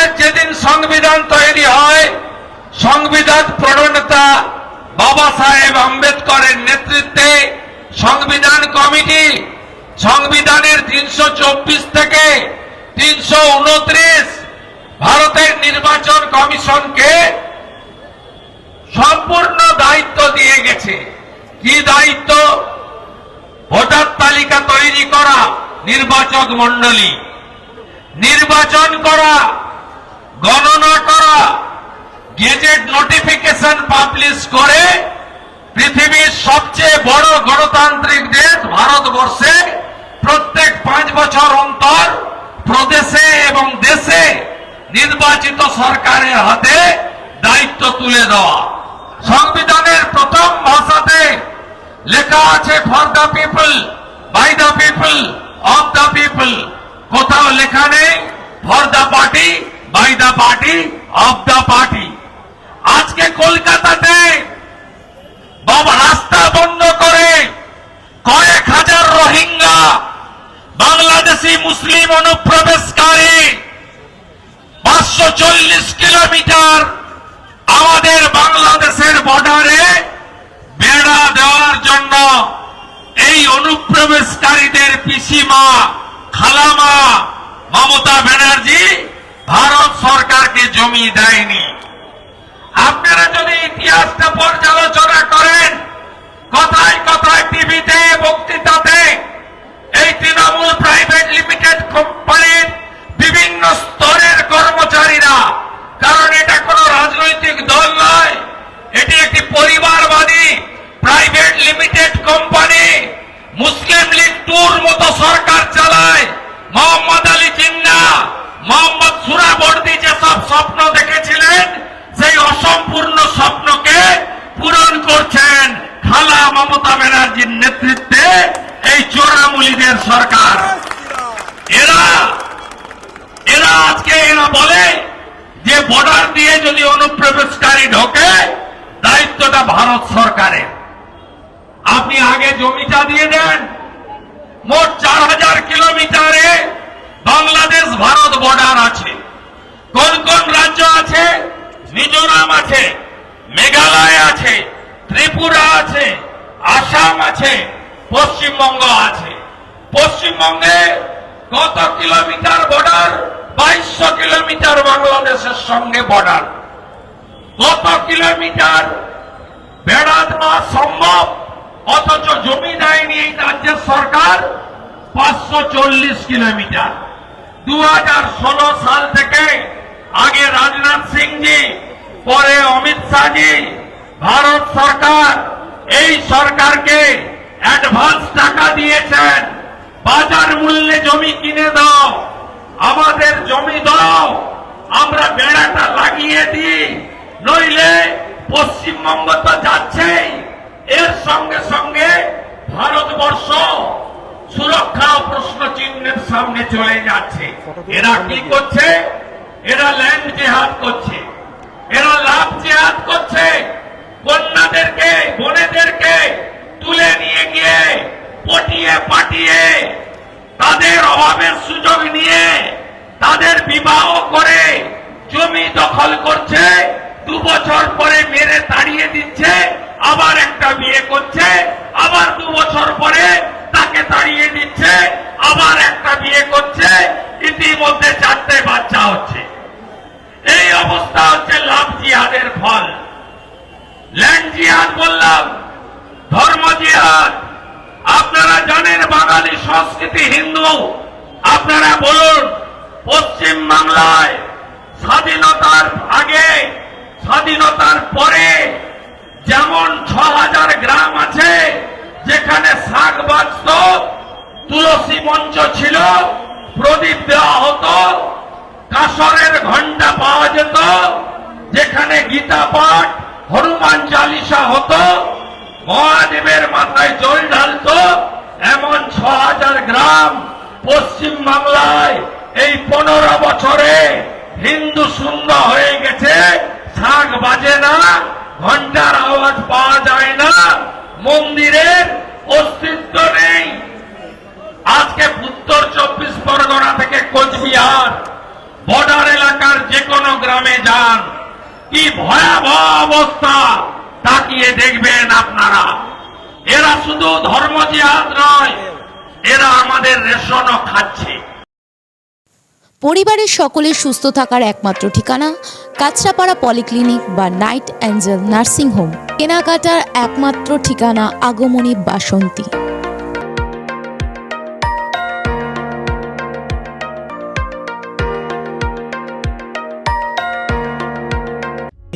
আমাদের যেদিন সংবিধান তৈরি হয়, সংবিধান প্রণেতা বাবা সাহেব আম্বেদকরের নেতৃত্বে সংবিধান কমিটি সংবিধানের তিনশো চব্বিশ থেকে তিনশো উনত্রিশ ভারতের নির্বাচন কমিশনকে সম্পূর্ণ দায়িত্ব দিয়ে গেছে। কি দায়িত্ব? ভোটার তালিকা তৈরি করা নির্বাচক মণ্ডলী। নির্বাচন করা গণনা করা, গেজেট নোটিফিকেশন পাবলিশ করে পৃথিবীর সবচেয়ে বড় গণতান্ত্রিক দেশ ভারতবর্ষে প্রত্যেক পাঁচ বছর অন্তর প্রদেশে এবং দেশে নির্বাচিত সরকারের হাতে দায়িত্ব তুলে দেওয়া। সংবিধানের প্রথম ভাষাতে লেখা আছে for the people by the people of the people কোথাও লেখা নেই for the party by the party of the party. আজকে কলকাতাতে বাবা রাস্তা বন্ধ করে কয়েক হাজার রোহিঙ্গা, বাংলাদেশি, মুসলিম অনুপ্রবেশকারী, পাঁচশো চল্লিশ কিলোমিটার আমাদের বাংলাদেশের বর্ডারে বেড়া দেওয়ার জন্য এই অনুপ্রবেশকারীদের পিসিমা, খালামা, মমতা ব্যানার্জি ভারত সরকারকে জমি দেয়নি। ব্যানার্জির নেতৃত্বে এই চোরামুলিদের সরকার। এরা এরা আজকে এরা বলে যে বর্ডার দিয়ে যদি অনুপ্রবেশকারী ঢোকে, দায়িত্বটা ভারত সরকারের। আপনি আগে জমিটা দিয়ে দেন। মোট চার হাজার কিলোমিটারে বাংলাদেশ ভারত বর্ডার আছে। কোন কোন রাজ্য আছে? মিজোরাম আছে, মেঘালয় আছে, ত্রিপুরা আছে। আছে, পশ্চিমবঙ্গ আছে। পশ্চিমবঙ্গে কত কিলোমিটার বর্ডার বাইশশো কিলোমিটার বাংলাদেশের সঙ্গে বর্ডার কত কিলোমিটার বেড়া দেওয়া সম্ভব? অথচ জমি দেয়নি এই রাজ্যের সরকার পাঁচশো চল্লিশ কিলোমিটার। দু হাজার ষোলো সাল থেকে আগে রাজনাথ সিংজি, পরে অমিত শাহজি, ভারত সরকার এই সরকারকে অ্যাডভান্স টাকা দিয়েছেন। বাজার মূল্যে জমি কিনে দাও। আমাদের জমি দাও। আমরা বেড়াটা লাগিয়ে দিই। নইলে পশ্চিমবঙ্গ তো যাচ্ছেই। এর সঙ্গে সঙ্গে ভারতবর্ষ সুরক্ষা প্রশ্ন চিহ্নের সামনে চলে যাচ্ছে। এরা কি করছে? এরা ল্যান্ড জেহাদ করছে। এরা লাভ জেহাদ করছে। কন্যাদেরকে, বোনেদেরকে তুলে নিয়ে গিয়ে পটিয়ে পাটিয়ে তাদের অভাবের সুযোগ নিয়ে তাদের বিবাহ করে জমি দখল করছে, দু বছর পরে মেরে তাড়িয়ে দিচ্ছে, আবার একটা বিয়ে করছে, আবার দু বছর পরে তাকে তাড়িয়ে দিচ্ছে, আবার একটা বিয়ে করছে, ইতিমধ্যে চারটে বাচ্চা হচ্ছে। এই অবস্থা হচ্ছে লাভ জিহাদের ফল। ল্যান্ড জিহাদ বললাম, ধর্ম জিহাদ। আপনারা জানেন বাঙালি সংস্কৃতি হিন্দু। আপনারা বলুন, পশ্চিম বাংলায় স্বাধীনতার আগে, স্বাধীনতার পরে যেমন ছ হাজার গ্রাম আছে, যেখানে শাক বাঁচত তুলসী মঞ্চ ছিল, প্রদীপ দেওয়া হতো কাসরের ঘণ্টা পাওয়া যেত, যেখানে গীতা পাঠ হনুমান চালিসা হতো, মহাদেবের মাথায় জল ঢালত, এমন ছ হাজার গ্রাম পশ্চিম বাংলায় এই পনেরো বছরে হিন্দু শূন্য হয়ে গেছে। শাক বাজে না ঘণ্টার আওয়াজ পাওয়া যায় না, মন্দিরের অস্তিত্ব নেই। আজকে উত্তর চব্বিশ পরগনা থেকে কোচবিহার, বর্ডার এলাকার যে কি ভয়াবহ অবস্থা তাকিয়ে দেখবেন আপনারা। এরা শুধু ধর্ম জিহাদ নয়, এরা আমাদের রেশনও খাচ্ছে। পরিবারের সকলের সুস্থ থাকার একমাত্র ঠিকানা কাছড়াপাড়া পলিক্লিনিক বা নাইট অ্যাঞ্জেল নার্সিং হোম। কেনাকাটার একমাত্র ঠিকানা আগমনী বাসন্তী।